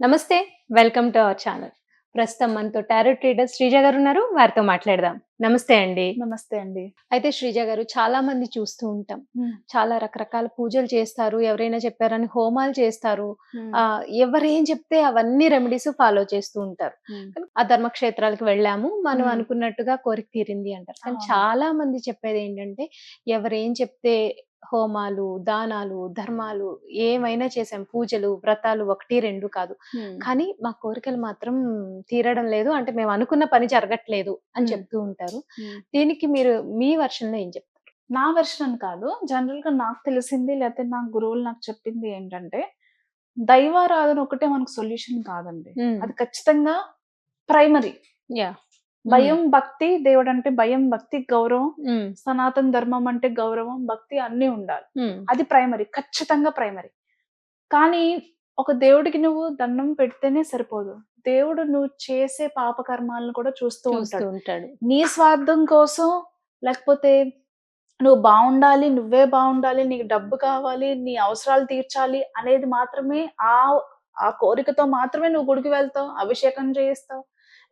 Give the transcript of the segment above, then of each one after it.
నమస్తే welcome to our channel. ప్రస్తుతం మనతో టారో ట్రేడర్ శ్రీజ గారు ఉన్నారు వారితో మాట్లాడదాం. నమస్తే అండి. నమస్తే అండి. అయితే శ్రీజ గారు చాలా మంది చూస్తూ ఉంటాం. చాలా రకరకాల పూజలు చేస్తారు ఎవరైనా చెప్పారని హోమాలు చేస్తారు. ఆ ఎవరేం చెప్తే అవన్నీ రెమెడీస్ ఫాలో చేస్తూ ఉంటారు. ఆ ధర్మక్షేత్రాలకు వెళ్ళాము. మనం. అనుకున్నట్టుగా కోరిక తీరింది అంటారు. కానీ. చాలా మంది చెప్పేది ఏంటంటే ఎవరేం చెప్తే హోమాలు దానాలు ధర్మాలు ఏమైనా చేసాం పూజలు వ్రతాలు ఒకటి రెండు కాదు. కానీ మా కోరికలు మాత్రం తీరడం లేదు. అంటే మేము అనుకున్న పని జరగట్లేదు అని. చెప్తూ ఉంటారు. దీనికి మీరు మీ వర్షన్లో ఏం చెప్తారు? నా వెర్షన్ కాదు. జనరల్గా నాకు తెలిసింది లేకపోతే నా గురువులు నాకు చెప్పింది ఏంటంటే దైవారాధన ఒకటే మనకు సొల్యూషన్ కాదండి. అది ఖచ్చితంగా ప్రైమరీ. యా భయం భక్తి దేవుడు అంటే భయం భక్తి గౌరవం సనాతన ధర్మం అంటే గౌరవం భక్తి అన్నీ ఉండాలి. అది ప్రైమరీ ఖచ్చితంగా ప్రైమరీ. కానీ ఒక దేవుడికి నువ్వు దండం పెడితేనే సరిపోదు. దేవుడు నువ్వు చేసే పాపకర్మాలను కూడా చూస్తూ చూస్తూ ఉంటాడు. ఉంటాడు. నీ స్వార్థం కోసం లేకపోతే నువ్వు బాగుండాలి నువ్వే బాగుండాలి నీకు డబ్బు కావాలి నీ అవసరాలు తీర్చాలి అనేది మాత్రమే ఆ ఆ కోరికతో మాత్రమే నువ్వు గుడికి వెళ్తావు అభిషేకం చేయిస్తావు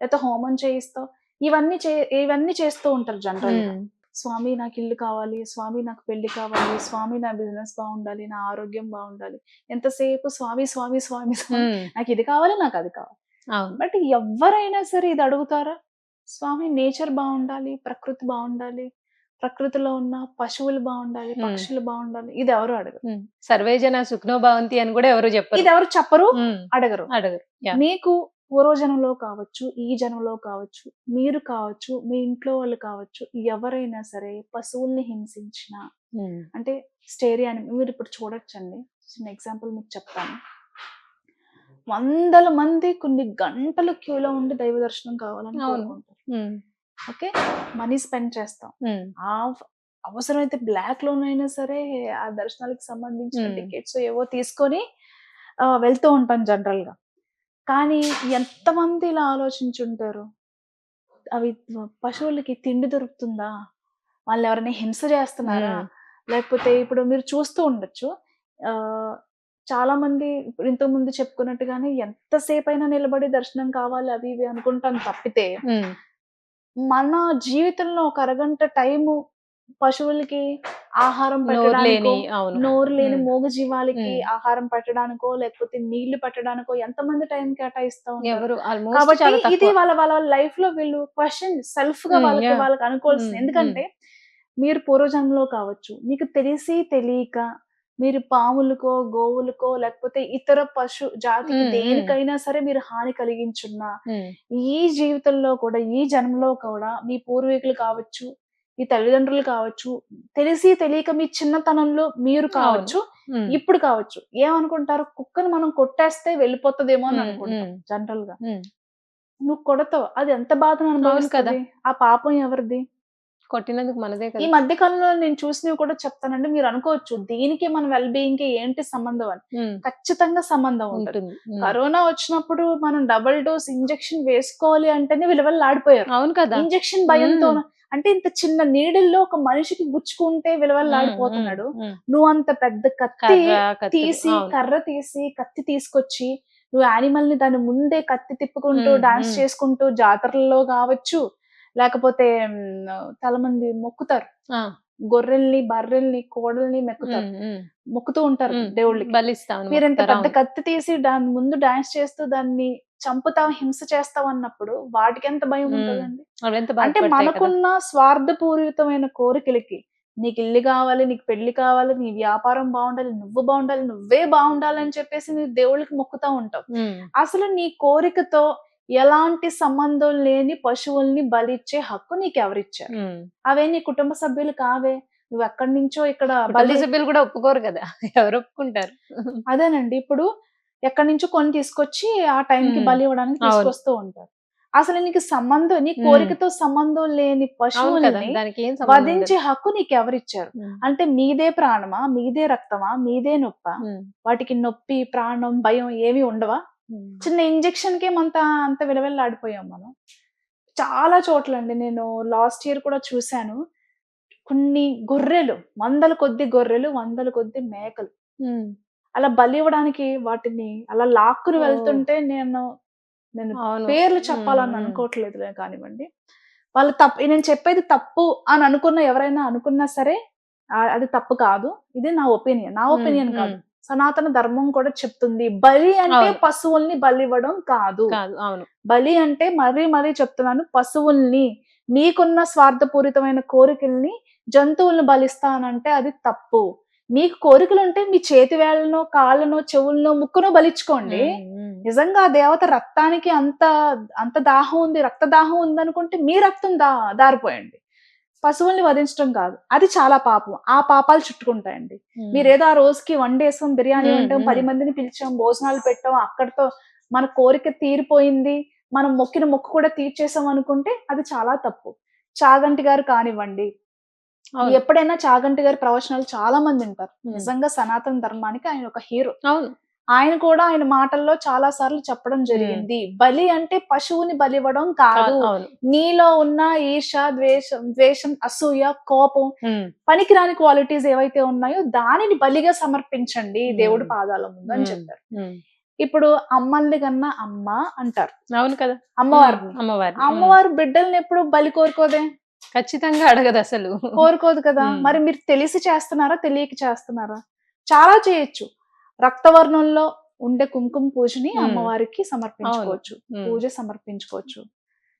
లేకపోతే హోమం చేయిస్తావు. ఇవన్నీ చే ఇవన్నీ చేస్తూ ఉంటారు జనరల్. స్వామి నాకు ఇల్లు కావాలి స్వామి నాకు పెళ్ళి కావాలి స్వామి నా బిజినెస్ బాగుండాలి నా ఆరోగ్యం బాగుండాలి ఎంతసేపు స్వామి స్వామి స్వామి స్వామి. నాకు ఇది కావాలి నాకు అది కావాలి బట్ ఎవరైనా సరే ఇది అడుగుతారా స్వామి నేచర్ బాగుండాలి ప్రకృతి బాగుండాలి ప్రకృతిలో ఉన్న పశువులు బాగుండాలి. పక్షులు బాగుండాలి ఇది ఎవరు అడగరు మ్మ్. సర్వే జన సుఖ్నో భవంతి అని కూడా ఎవరు చెప్పరు ఇది ఎవరు చెప్పరు. అడగరు అడగరు. మీకు పూర్వజన్మలో కావచ్చు ఈ జన్మలో కావచ్చు మీరు కావచ్చు మీ ఇంట్లో వాళ్ళు కావచ్చు ఎవరైనా సరే పశువుల్ని హింసించిన. అంటే స్టేరియా అని మీరు ఇప్పుడు చూడొచ్చండి చిన్న ఎగ్జాంపుల్ మీకు చెప్తాను వందల మంది కొన్ని గంటలు క్యూలో ఉండి దైవ దర్శనం కావాలని. కోరుకుంటారు. ఓకే మనీ స్పెండ్ చేస్తాం. ఆ అవసరమైతే బ్లాక్ లోనైనా సరే ఆ దర్శనాలకు సంబంధించిన. టికెట్స్ ఏవో తీసుకొని వెళ్తూ ఉంటాం జనరల్గా కానీ ఎంతమంది ఇలా ఆలోచించుంటారు అవి పశువులకి తిండి దొరుకుతుందా వాళ్ళు ఎవరైనా హింస చేస్తున్నారా. లేకపోతే ఇప్పుడు మీరు చూస్తూ ఉండొచ్చు ఆ చాలా మంది ఇంతకు ముందు చెప్పుకున్నట్టుగానే ఎంతసేపు అయినా నిలబడి దర్శనం కావాలి అవి ఇవి అనుకుంటాం తప్పితే. మన జీవితంలో ఒక అరగంట టైము పశువులకి ఆహారం పెట్టడానికో నోరు లేని. మూగ జీవాలకి. ఆహారం పెట్టడానికో లేకపోతే నీళ్ళు పెట్టడానికో ఎంతమంది టైం కేటాయిస్తా ఎవరు కాబట్టి ఇది వాళ్ళ వాళ్ళ లైఫ్లో వీళ్ళు క్వశ్చన్ సెల్ఫ్గా వాళ్ళకి. వాళ్ళకి అనుకోవాల్సింది ఎందుకంటే మీరు పూర్వజన్మలో కావచ్చు మీకు తెలిసి తెలియక మీరు పాములకో గోవులకో లేకపోతే ఇతర పశు జాతికి. దేనికైనా సరే మీరు హాని కలిగించున్నా. ఈ జీవితంలో కూడా ఈ జన్మలో కూడా మీ పూర్వీకులు కావచ్చు మీ తల్లిదండ్రులు కావచ్చు తెలిసి తెలియక మీ చిన్నతనంలో మీరు కావచ్చు. ఇప్పుడు కావచ్చు ఏమనుకుంటారు? కుక్కను మనం కొట్టేస్తే వెళ్ళిపోతుందేమో అని అనుకుంటాం. జనరల్గా. నువ్వు కొడతావు? అది ఎంత బాధను కదా. అనుభవిస్తుంది? ఆ పాపం ఎవరిది? కొట్టినందుకు మనదే ఈ మధ్య కాలంలో నేను చూసినవి కూడా చెప్తానండి మీరు అనుకోవచ్చు దీనికి మన వెల్ బీయింగ్కి ఏంటి సంబంధం అని. ఖచ్చితంగా సంబంధం ఉంటుంది. కరోనా వచ్చినప్పుడు మనం డబుల్ డోస్ ఇంజెక్షన్ వేసుకోవాలి అంటేనే విలువలు ఆడిపోయారు. అవును కదా. ఇంజెక్షన్ భయంతో అంటే ఇంత చిన్న నీడల్లో ఒక మనిషికి గుచ్చుకుంటే విలువలు ఆడిపోతున్నాడు మ్మ్. మ్మ్. నువ్వు అంత పెద్ద కత్తి తీసి. కర్ర తీసి కత్తి తీసుకొచ్చి నువ్వు యానిమల్ని దాని ముందే కత్తి తిప్పుకుంటూ డాన్స్. చేసుకుంటూ జాతరల్లో కావచ్చు లేకపోతే చాలా మంది మొక్కుతారు. గొర్రెల్ని బర్రెల్ని కోడల్ని మెక్కుతారు. మొక్కుతూ ఉంటారు. దేవుళ్ళకి బలిస్తాను మీరు ఇంత మొక్కుతారు, పెద్ద. కత్తి తీసి దాని ముందు డాన్స్ చేస్తూ దాన్ని చంపుతాం హింస చేస్తాం అన్నప్పుడు వాటికి ఎంత భయం. ఉంటుందండి అంటే. మనకున్న స్వార్థపూరితమైన కోరికలకి నీకు ఇల్లు కావాలి నీకు పెళ్ళి కావాలి నీ వ్యాపారం బాగుండాలి నువ్వు బాగుండాలి నువ్వే బాగుండాలి అని చెప్పేసి నీ దేవుళ్ళకి మొక్కుతా ఉంటావు. అసలు నీ కోరికతో ఎలాంటి సంబంధం లేని పశువుల్ని బలిచ్చే హక్కు నీకు ఎవరిచ్చారు. అవే నీ కుటుంబ సభ్యులు కావే నువ్వు ఎక్కడి నుంచో ఇక్కడ బలి సభ్యులు కూడా ఒప్పుకోరు కదా ఎవరు ఒప్పుకుంటారు అదేనండి ఇప్పుడు ఎక్కడి నుంచో కొని తీసుకొచ్చి ఆ టైంకి. బలి ఇవ్వడానికి. తీసుకొస్తూ ఉంటారు అసలు నీకు సంబంధం నీ. కోరికతో సంబంధం లేని పశువుల్ని ఉండదు. వధించే హక్కు నీకు ఎవరిచ్చారు. అంటే మీదే ప్రాణమా మీదే రక్తమా మీదే నొప్ప. వాటికి నొప్పి ప్రాణం భయం ఏమి ఉండవా. చిన్న ఇంజెక్షన్కి అంత అంత విలవెల్లాడిపోయాం మనం చాలా చోట్ల అండి నేను లాస్ట్ ఇయర్ కూడా చూశాను కొన్ని గొర్రెలు వందల కొద్ది గొర్రెలు వందల కొద్ది మేకలు. అలా బలి ఇవ్వడానికి వాటిని అలా లాక్కుని. వెళ్తుంటే నేను నేను పేర్లు చెప్పాలని. అనుకోవట్లేదు కానివ్వండి. వాళ్ళు తప్పు నేను చెప్పేది తప్పు అని అనుకున్న ఎవరైనా అనుకున్నా సరే అది తప్పు కాదు. ఇది నా ఒపీనియన్. నా ఒపీనియన్. కాదు. సనాతన ధర్మం కూడా చెప్తుంది. బలి అంటే. పశువుల్ని బలి ఇవ్వడం కాదు. బలి అంటే మరీ మరీ చెప్తున్నాను పశువుల్ని మీకున్న స్వార్థపూరితమైన కోరికల్ని జంతువుల్ని బలిస్తానంటే అది తప్పు. మీకు కోరికలు ఉంటే మీ చేతి వేళ్ళనో కాళ్ళనో చెవులనో ముక్కునో బలిచ్చుకోండి. నిజంగా ఆ దేవత రక్తానికి అంత అంత దాహం ఉంది రక్త దాహం ఉంది అనుకుంటే మీ రక్తం దా దారిపోయండి పశువుల్ని వధించడం కాదు అది చాలా పాపం ఆ పాపాలు చుట్టుకుంటాయండి ఉమ్. మీరు ఏదో ఆ రోజుకి వన్ డేసం బిర్యానీ వండాం. పది మందిని పిలిచాం భోజనాలు పెట్టాం అక్కడితో మన కోరిక తీరిపోయింది మనం మొక్కిన మొక్కు కూడా తీర్చేసాం అనుకుంటే అది చాలా తప్పు చాగంటి గారు కానివ్వండి. ఎప్పుడైనా చాగంటి గారి ప్రవచనాలు చాలా మంది ఉంటారు. నిజంగా సనాతన ధర్మానికి ఆయన ఒక హీరో. అవును. ఆయన కూడా ఆయన మాటల్లో చాలా సార్లు చెప్పడం జరిగింది. బలి అంటే పశువుని బలి ఇవ్వడం కాదు నీలో ఉన్న ఈర్ష ద్వేషం ద్వేషం అసూయ కోపం పనికిరాని క్వాలిటీస్ ఏవైతే ఉన్నాయో దానిని బలిగా సమర్పించండి. దేవుడి పాదాల ముందు అని. చెప్పారు. ఇప్పుడు అమ్మల్ని కన్నా అమ్మ అంటారు. అవును కదా. అమ్మవారిని. అమ్మవారి అమ్మవారు బిడ్డల్ని ఎప్పుడు బలి కోరుకోదే? ఖచ్చితంగా అడగదు అసలు. కోరుకోదు కదా. మరి మీరు తెలిసి చేస్తున్నారా తెలియక చేస్తున్నారా? చాలా చేయొచ్చు. రక్తవర్ణంలో ఉండే కుంకుమ పూజని. అమ్మవారికి సమర్పించుకోవచ్చు. పూజ సమర్పించుకోవచ్చు.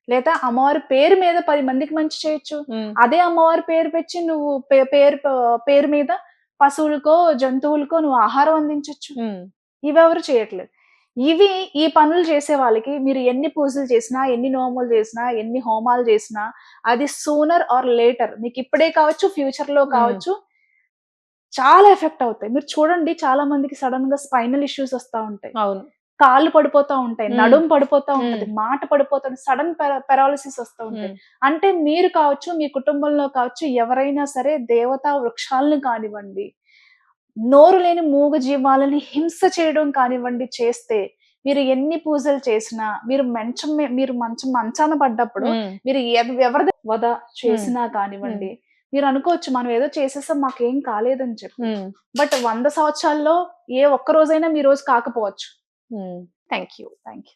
లేదా అమ్మవారి పేరు మీద పది మందికి మంచి చేయొచ్చు. అదే అమ్మవారి పేరు పెట్టి నువ్వు పేరు పేరు మీద పశువులకో జంతువులకో నువ్వు ఆహారం అందించవచ్చు ఇవెవరు చేయట్లేదు. ఇవి ఈ పనులు చేసే వాళ్ళకి మీరు ఎన్ని పూజలు చేసినా ఎన్ని నోములు చేసినా ఎన్ని హోమాలు చేసినా అది సూనర్ ఆర్ లేటర్ మీకు ఇప్పుడే కావచ్చు ఫ్యూచర్లో కావచ్చు చాలా ఎఫెక్ట్ అవుతాయి. మీరు చూడండి చాలా మందికి సడన్గా స్పైనల్ ఇష్యూస్ వస్తా ఉంటాయి. అవును. కాళ్ళు పడిపోతా ఉంటాయి. నడుము పడిపోతా. ఉంటది మాట పడిపోతుంది సడన్ పెరాలసిస్ వస్తూ ఉంటాయి. అంటే మీరు కావచ్చు మీ కుటుంబంలో కావచ్చు ఎవరైనా సరే దేవతా వృక్షాలను కానివ్వండి నోరు లేని మూగ జీవాలని హింస చేయడం కానివ్వండి చేస్తే మీరు ఎన్ని పూజలు చేసినా మీరు మంచం మీరు మంచం మంచాన పడ్డప్పుడు మీరు ఎవ- ఎవరిది వద చేసినా కానివ్వండి మీరు అనుకోవచ్చు మనం ఏదో చేసేసాం మాకేం కాలేదని చెప్పి. బట్ వంద సంవత్సరాల్లో ఏ ఒక్క రోజైనా మీ రోజు కాకపోవచ్చు. Thank you thank you